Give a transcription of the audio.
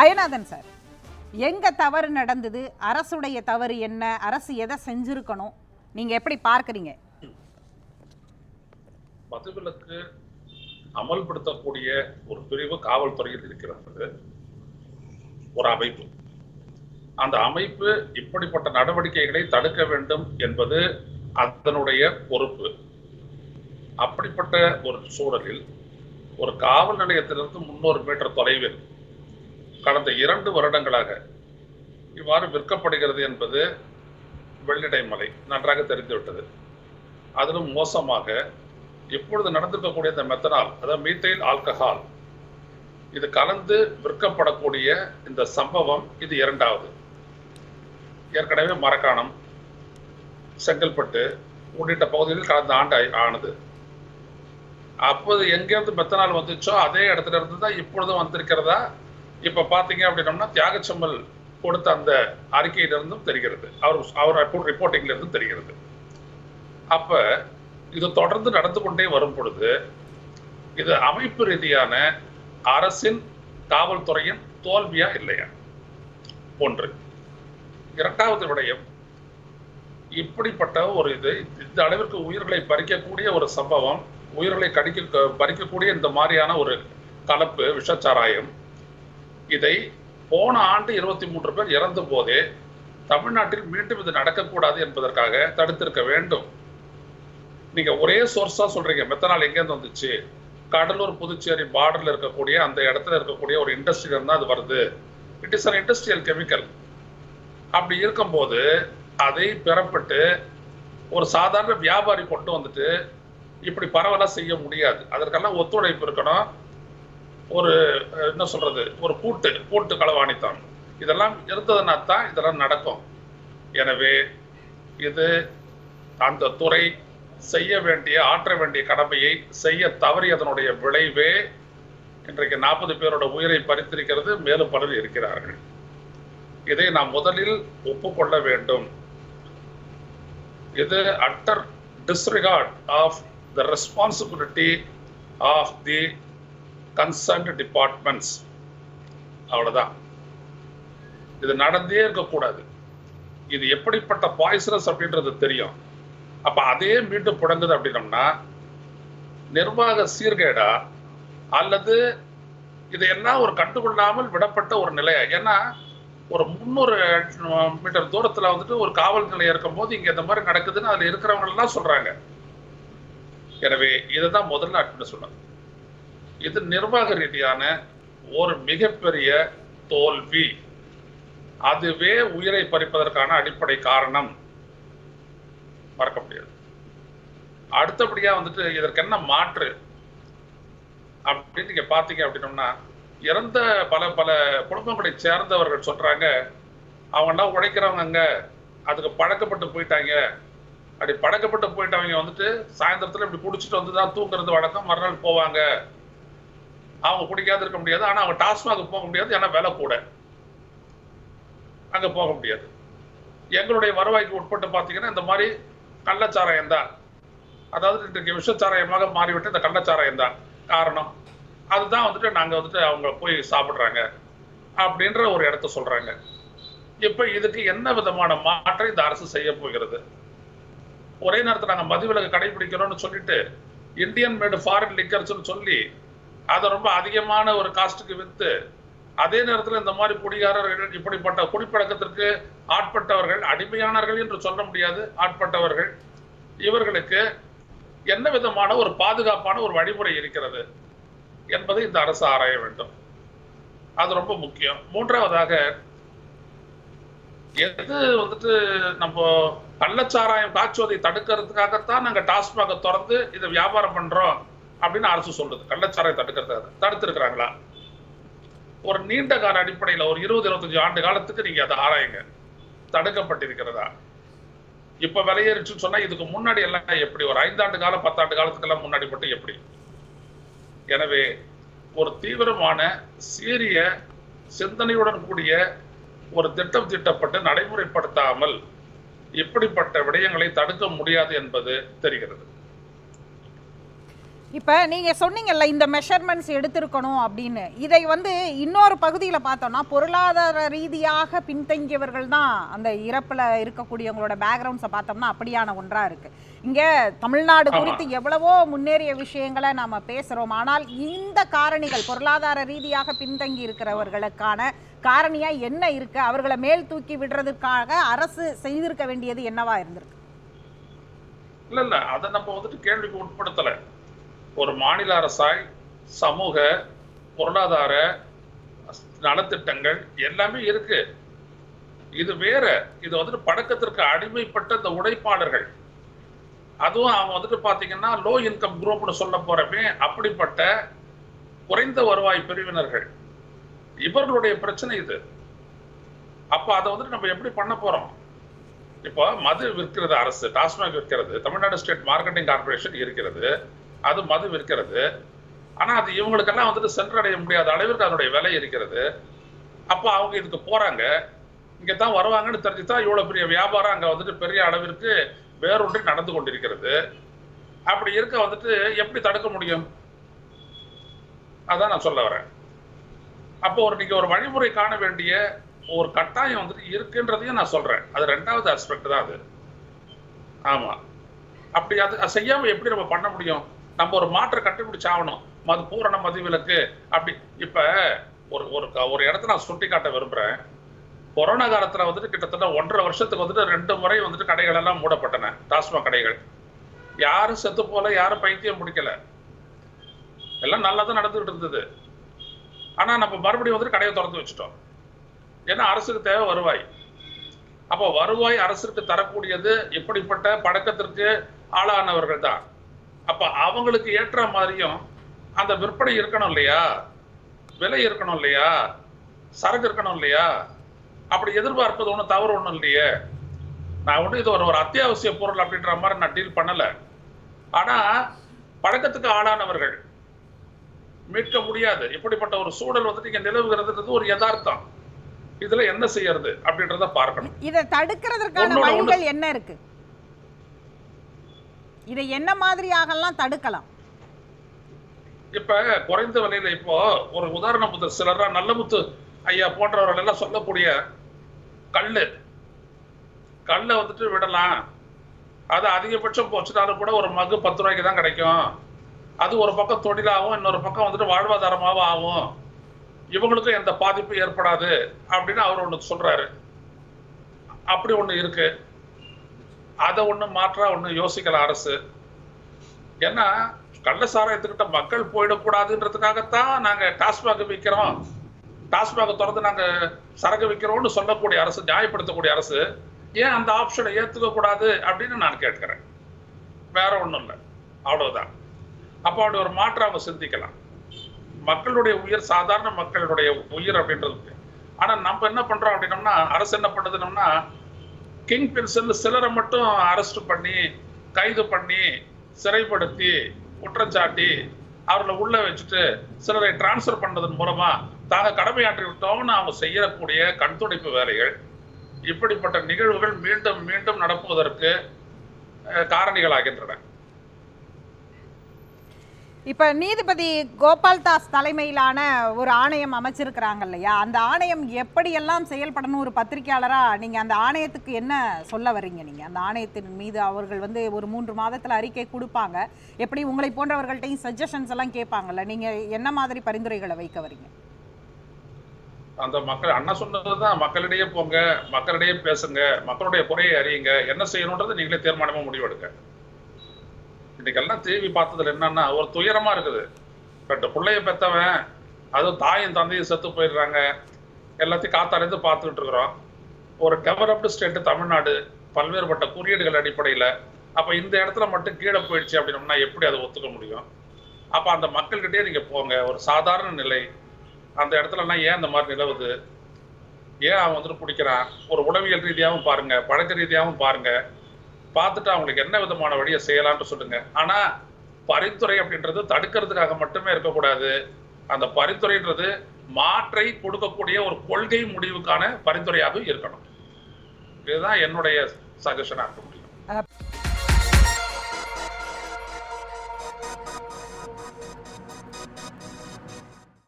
அயனாதன் sir எங்க தவறு நடந்தது அரசுடைய தவறு என்ன அரசு எதை செஞ்சிருக்கணும் நீங்க எப்படி பார்க்குறீங்க? மதுவிலக்கு அமல்படுத்தக்கூடிய ஒரு பிரிவு காவல்துறையில் இருக்கிறது. ஒரு அமைப்பு. அந்த அமைப்பு இப்படிப்பட்ட நடவடிக்கைகளை தடுக்க வேண்டும் என்பது அதனுடைய பொறுப்பு. அப்படிப்பட்ட ஒரு சூழலில் ஒரு காவல் நிலையத்திலிருந்து முன்னூறு மீட்டர் தொலைவில் கடந்த இரண்டு வருடங்களாக இவ்வாறு விற்கப்படுகிறது என்பது வெள்ளிடை மலை நன்றாக தெரிந்துவிட்டது. அதிலும் மோசமாக இப்பொழுது நடந்திருக்கக்கூடிய இந்த மெத்தனால் அதாவது மீத்தைல் ஆல்கஹால் இது கலந்து விற்கப்படக்கூடிய இந்த சம்பவம் இது இரண்டாவது. ஏற்கனவே மரக்காணம் செங்கல்பட்டு உள்ளிட்ட பகுதிகளில் கடந்த ஆண்டு ஆனது. அப்போது எங்கேருந்து மெத்தனால் வந்துச்சோ அதே இடத்துல இருந்து தான் இப்பொழுதும் வந்திருக்கிறதா? இப்ப பாத்தீங்க அப்படின்னம்னா தியாகச்சம்மல் கொடுத்த அந்த அறிக்கையிலிருந்தும் தெரிகிறது. அவர் அவர் ரிப்போர்ட்டிங்ல இருந்தும் தெரிகிறது. அப்ப இது தொடர்ந்து நடந்து கொண்டே வரும் பொழுது இது அமைப்பு ரீதியான அரசின் காவல்துறையின் தோல்வியா இல்லையா? ஒன்று. இரண்டாவது விடயம் இப்படிப்பட்ட ஒரு இது இந்த அளவிற்கு உயிர்களை பறிக்கக்கூடிய ஒரு சம்பவம் உயிர்களை கடிக்க பறிக்கக்கூடிய இந்த மாதிரியான ஒரு கலப்பு விஷச்சாராயம் இதை போன ஆண்டு இருபத்தி மூன்று பேர் இறந்த போதே தமிழ்நாட்டில் மீண்டும் இது நடக்கக்கூடாது என்பதற்காக தடுத்திருக்க வேண்டும். நீங்க ஒரே சோர்ஸா சொல்றீங்க. மெத்தனால் எங்கேருந்து வந்துச்சு? கடலூர் புதுச்சேரி பார்டர்ல இருக்கக்கூடிய அந்த இடத்துல இருக்கக்கூடிய ஒரு இண்டஸ்ட்ரியில இருந்தா அது வருது. It is an industrial chemical அப்படி இருக்கும்போது அதை பெறப்பட்டு ஒரு சாதாரண வியாபாரி கொண்டு வந்துட்டு இப்படி பரவலாக செய்ய முடியாது. அதற்கெல்லாம் ஒத்துழைப்பு இருக்கணும். ஒரு என்ன சொல்றது? ஒரு கூட்டு கூட்டு களவாணித்தான். இதெல்லாம் இருந்ததுன்னா தான் இதெல்லாம் நடக்கும். எனவே இது அந்த துறை செய்ய வேண்டிய ஆற்ற வேண்டிய கடமையை செய்ய தவறியதனுடைய விளைவே இன்றைக்கு நாற்பது பேரோட உயிரை பறித்திருக்கிறது மேலும் பலர் இருக்கிறார்கள். இதை நாம் முதலில் ஒப்புக்கொள்ள வேண்டும். இது utter disregard of the responsibility of the concerned departments அவ்வளோதான் இது நடந்தே இருக்கக்கூடாது. இது எப்படிப்பட்ட பாய்சனஸ் அப்படின்றது தெரியும். அப்போ அதே மீண்டும் புடங்குது அப்படின்னம்னா நிர்வாக சீர்கேடா அல்லது இது என்ன ஒரு கண்டுகொள்ளாமல் விடப்பட்ட ஒரு நிலையா? ஏன்னா ஒரு முந்நூறு மீட்டர் தூரத்துல வந்துட்டு ஒரு காவல் நிலையம் இருக்கும்போது இங்கே இந்த மாதிரி நடக்குதுன்னு அதுல இருக்கிறவங்க எல்லாம் சொல்றாங்க. எனவே இதுதான் முதல்ல அட்மிட் சொன்னது இது நிர்வாக ரீதியான ஒரு மிகப்பெரிய தோல்வி. அதுவே உயிரை பறிப்பதற்கான அடிப்படை காரணம். மறக்க முடியாது. அடுத்தபடியா வந்துட்டு இதற்கு என்ன மாற்று? அப்படின்னு நீங்க பாத்தீங்க அப்படின்னோம்னா இறந்த பல பல குடும்பங்களை சேர்ந்தவர்கள் சொல்றாங்க அவங்கெல்லாம் உழைக்கிறவங்க அதுக்கு பழக்கப்பட்டு போயிட்டாங்க. அப்படி பழக்கப்பட்டு போயிட்டவங்க வந்துட்டு சாயந்தரத்துல இப்படி குடிச்சிட்டு வந்து தான் தூங்குறது வழக்கம் மறுநாள் போவாங்க. அவங்க குடிக்காது இருக்க முடியாது. ஆனா அவங்க டாஸ்மாக போக முடியாது. ஏன்னா விலை கூட. அங்க போக முடியாது. எங்களுடைய வருவாய்க்கு உட்பட்டு பாத்தீங்கன்னா இந்த மாதிரி கள்ளச்சாராயம் தான். அதாவது இன்றைக்கு விஷச்சாராயமாக மாறிவிட்டு இந்த கள்ளச்சாராயம் தான் காரணம். அதுதான் வந்துட்டு நாங்க வந்துட்டு அவங்க போய் சாப்பிடுறாங்க அப்படின்ற ஒரு இடத்த சொல்றாங்க. இப்ப இதுக்கு என்ன விதமான மாற்றம் இந்த அரசு செய்ய போகிறது? ஒரே நேரத்தில் நாங்கள் மதுவிலக்கு கடைபிடிக்கிறோம்னு சொல்லிட்டு இந்தியன் மேடு ஃபாரின் லிக்கர்ஸ்னு சொல்லி அதை ரொம்ப அதிகமான ஒரு காஸ்ட்டுக்கு விற்று அதே நேரத்தில் இந்த மாதிரி குடிகாரர்கள் இப்படிப்பட்ட குடிப்பழக்கத்திற்கு ஆட்பட்டவர்கள் அடிமையானவர்கள் என்று சொல்ல முடியாது ஆட்பட்டவர்கள். இவர்களுக்கு என்ன விதமான ஒரு பாதுகாப்பான ஒரு வழிமுறை இருக்கிறது என்பதை இந்த அரசு ஆராய வேண்டும். அது ரொம்ப முக்கியம். மூன்றாவதாக எது வந்துட்டு நம்ம கள்ளச்சாராயம் காய்ச்சுவதை தடுக்கிறதுக்காகத்தான் நாங்க டாஸ்மாக திறந்து இதை வியாபாரம் பண்றோம். அப்படின்னு அரசு சொல்றது. கள்ளச்சாரை தடுக்கிறது தடுத்திருக்கிறாங்களா? ஒரு நீண்ட கால அடிப்படையில் ஒரு இருபது இருபத்தஞ்சு ஆண்டு காலத்துக்கு நீங்க அதை ஆராயுங்க. தடுக்கப்பட்டிருக்கிறதா? இப்ப விலையேறிச்சுன்னு சொன்னா இதுக்கு முன்னாடி எல்லாம் எப்படி? ஒரு ஐந்தாண்டு காலம் பத்தாண்டு காலத்துக்கெல்லாம் முன்னாடி மட்டும் எப்படி? எனவே ஒரு தீவிரமான சீரிய சிந்தனையுடன் கூடிய ஒரு திட்டம் திட்டப்பட்டு நடைமுறைப்படுத்தாமல் இப்படிப்பட்ட விடயங்களை தடுக்க முடியாது என்பது தெரிகிறது. இப்போ நீங்கள் சொன்னீங்கல்ல இந்த மெஷர்மெண்ட்ஸ் எடுத்திருக்கணும் அப்படின்னு. இதை வந்து இன்னொரு பகுதியில் பார்த்தோம்னா பொருளாதார ரீதியாக பின்தங்கியவர்கள் தான் அந்த இறப்பில் இருக்கக்கூடியவங்களோட பேக்ரவுண்ட்ஸை பார்த்தோம்னா அப்படியான ஒன்றா இருக்குது இங்கே தமிழ்நாடு. குறித்து எவ்வளவோ முன்னேறிய விஷயங்களை நாம் பேசுகிறோம் ஆனால் இந்த காரணிகள் பொருளாதார ரீதியாக பின்தங்கி இருக்கிறவர்களுக்கான காரணியாக என்ன இருக்குது அவர்களை மேல் தூக்கி விடுறதுக்காக அரசு செய்திருக்க வேண்டியது என்னவா இருந்திருக்கு? இல்ல இல்ல. அதை நம்ம வந்துட்டு கேள்விக்கு உட்படுத்தல. ஒரு மாநில அரசாய் சமூக பொருளாதார நலத்திட்டங்கள் எல்லாமே இருக்கு. இது வேற இது வந்துட்டு பழக்கத்திற்கு அடிமைப்பட்ட இந்த உழைப்பாளர்கள். அதுவும் அவங்க வந்துட்டு பார்த்தீங்கன்னா லோ இன்கம் குரூப்னு சொல்ல போறப்பே அப்படிப்பட்ட குறைந்த வருவாய் பிரிவினர்கள். இவர்களுடைய பிரச்சனை இது. அப்ப அதை வந்துட்டு நம்ம எப்படி பண்ண போறோம்? இப்போ மது விற்கிறது அரசு டாஸ்மாக் விற்கிறது தமிழ்நாடு ஸ்டேட் மார்க்கெட்டிங் கார்பரேஷன் இருக்கிறது. அது மது விற்கிறது. ஆனா அது இவங்களுக்கெல்லாம் வந்துட்டு சென்றடைய முடியாத அளவிற்கு அதனுடைய விலை இருக்கிறது. அப்போ அவங்க இதுக்கு போறாங்க. இங்கே தான் வருவாங்கன்னு தெரிஞ்சு தான் இவ்வளோ பெரிய வியாபாரம் அங்கே வந்துட்டு பெரிய அளவிற்கு வேறொன்றி நடந்து கொண்டிருக்கிறது. அப்படி இருக்க வந்துட்டு எப்படி தடுக்க முடியும்? அதான் நான் சொல்ல வரேன். அப்போ ஒரு நீங்கள் ஒரு வழிமுறை காண வேண்டிய ஒரு கட்டாயம் வந்துட்டு இருக்குன்றதையும் நான் சொல்கிறேன் அது ரெண்டாவது ஆஸ்பெக்ட் தான் அது. ஆமாம் அப்படி அது செய்யாமல் எப்படி நம்ம பண்ண முடியும்? நம்ம ஒரு மாற்றை கண்டுபிடிச்சு ஆகணும். மது பூரண மதுவிலக்கு அப்படி. இப்ப ஒரு ஒரு ஒரு இடத்த நான் சுட்டி காட்ட விரும்புறேன். கொரோனா காலத்துல வந்துட்டு கிட்டத்தட்ட ஒன்றரை வருஷத்துக்கு வந்துட்டு ரெண்டு முறை வந்துட்டு கடைகள் எல்லாம் மூடப்பட்டன. டாஸ்மாக் கடைகள். யாரும் செத்து போல யாரும் பைத்தியம் முடிக்கல எல்லாம் நல்லா தான் நடந்துகிட்டு இருந்தது. ஆனா நம்ம மறுபடியும் வந்துட்டு கடையை திறந்து வச்சுட்டோம். ஏன்னா அரசுக்கு தேவை வருவாய். அப்போ வருவாய் அரசுக்கு தரக்கூடியது இப்படிப்பட்ட பழக்கத்திற்கு ஆளானவர்கள் தான். அப்ப அவங்களுக்கு ஏற்ற மாதிரியும் அந்த விற்பனை இருக்கணும் இல்லையா? விலை இருக்கணும் இல்லையா? சரக்கு இருக்கணும் இல்லையா? அப்படி எதிர்பார்ப்பது ஒன்றும் தவறு ஒன்றும் இல்லையே. நான் ஒன்றும் இது ஒரு ஒரு அத்தியாவசிய பொருள் அப்படின்ற மாதிரி நான் டீல் பண்ணல. ஆனா பழக்கத்துக்கு ஆளானவர்கள் மீட்க முடியாது. இப்படிப்பட்ட ஒரு சூழல் வந்துட்டு இங்க நிலவுகிறதுன்றது ஒரு யதார்த்தம். இதுல என்ன செய்யறது அப்படின்றத பார்க்கணும். இதை தடுக்கிறதுக்கான வழிகள் என்ன இருக்கு? இதை என்ன மாதிரியாகலாம் தடுக்கலாம்? இப்ப குறைந்த விலையில இப்போ ஒரு உதாரணம் முதல் சிலரா நல்லமுத்து ஐயா போன்றவர்கள் எல்லாம் சொல்லக்கூடிய கல்லு. கல்லை வந்துட்டு விடலாம். அது அதிகபட்சம் போச்சுனாலும் கூட ஒரு மகு பத்து ரூபாய்க்கு தான் கிடைக்கும். அது ஒரு பக்கம் தொழிலாகவும் இன்னொரு பக்கம் வந்துட்டு வாழ்வாதாரமாகவும் ஆகும். இவங்களுக்கும் எந்த பாதிப்பும் ஏற்படாது அப்படின்னு அவர் ஒன்று சொல்றாரு. அப்படி ஒண்ணு இருக்கு. அதை ஒன்றும் மாற்றா ஒன்றும் யோசிக்கலாம் அரசு. ஏன்னா கள்ள சாராயத்துக்கிட்ட மக்கள் போயிடக்கூடாதுன்றதுக்காகத்தான் நாங்க டாஸ்மாக் விற்கிறோம் டாஸ்மாக் திறந்து நாங்க சரக்கு விற்கிறோம்னு சொல்லக்கூடிய அரசு நியாயப்படுத்தக்கூடிய அரசு ஏன் அந்த ஆப்ஷனை ஏத்துக்க கூடாது அப்படின்னு நான் கேட்கிறேன். வேற ஒன்றும் இல்லை. அவ்வளவுதான். அப்போ அப்படி ஒரு மாற்றம் அவங்க சிந்திக்கலாம். மக்களுடைய உயிர் சாதாரண மக்களுடைய உயிர் அப்படின்றது. ஆனா நம்ம என்ன பண்றோம் அப்படின்னோம்னா அரசு என்ன பண்ணுதுனோம்னா கிங் பின்ஸ் சிலரை மட்டும் அரெஸ்ட் பண்ணி கைது பண்ணி சிறைப்படுத்தி குற்றச்சாட்டி அவர்களை உள்ள வச்சுட்டு சிலரை டிரான்ஸ்ஃபர் பண்ணதன் மூலமா தாங்க கடமையாற்றி விட்டோம்னு அவங்க செய்யக்கூடிய கண்துடைப்பு வேலைகள் இப்படிப்பட்ட நிகழ்வுகள் மீண்டும் மீண்டும் நடப்புவதற்கு காரணிகளாகின்றன. இப்ப நீதிபதி கோபால் தாஸ் தலைமையிலான ஒரு ஆணையம் அமைச்சிருக்கிறாங்க இல்லையா? அந்த ஆணையம் எப்படியெல்லாம் செயல்படணும்? ஒரு பத்திரிக்கையாளரா நீங்க அந்த ஆணையத்துக்கு என்ன சொல்ல வர்றீங்க நீங்க? அந்த ஆணையத்தின் மீது அவர்கள் வந்து ஒரு மூன்று மாதத்துல அறிக்கை கொடுப்பாங்க. எப்படி உங்களை போன்றவர்கள்ட்டையும் சஜஷன்ஸ் எல்லாம் கேட்பாங்கல்ல? நீங்க என்ன மாதிரி பரிந்துரைகளை வைக்க வரீங்க அந்த மக்கள் அண்ணா சொன்னதுதான். மக்களிடையே போங்க மக்களிடையே பேசுங்க மக்களுடைய குறையை அறியுங்க. என்ன செய்யணுன்றது நீங்களே தீர்மானமாக முடிவெடுங்க. இன்னைக்கெல்லாம் தேவி பார்த்ததுல என்னன்னா ஒரு துயரமா இருக்குது. ரெண்டு பிள்ளைய பெத்தவன் அதுவும் தாயும் தந்தையும் செத்து போயிடுறாங்க. எல்லாத்தையும் காத்தாலேருந்து பார்த்துக்கிட்டு இருக்கிறோம். ஒரு டெவலப்டு ஸ்டேட்டு தமிழ்நாடு பல்வேறுபட்ட குறியீடுகள் அடிப்படையில் அப்போ இந்த இடத்துல மட்டும் கீழே போயிடுச்சு அப்படின்னம்னா எப்படி அதை ஒத்துக்க முடியும்? அப்போ அந்த மக்கள்கிட்டயே நீங்கள் போங்க. ஒரு சாதாரண நிலை. அந்த இடத்துலலாம் ஏன் இந்த மாதிரி நிலவுது? ஏன் அவன் வந்துட்டு பிடிக்கிறான்? ஒரு உளவியல் ரீதியாகவும் பாருங்கள் பழக்க ரீதியாகவும் பாருங்கள் பார்த்துட்டு அவங்களுக்கு என்ன விதமான வழியை செய்யலாம்னு சொல்லுங்க. ஆனா பரிந்துரை அப்படின்றது தடுக்கிறதுக்காக மட்டுமே இருக்கக்கூடாது. அந்த பரிந்துரைன்றது மாற்றை கொடுக்கக்கூடிய ஒரு கொள்கை முடிவுக்கான பரிந்துரையாகவும் இருக்கணும். இதுதான் என்னுடைய சஜஷனா இருக்க முடியும்.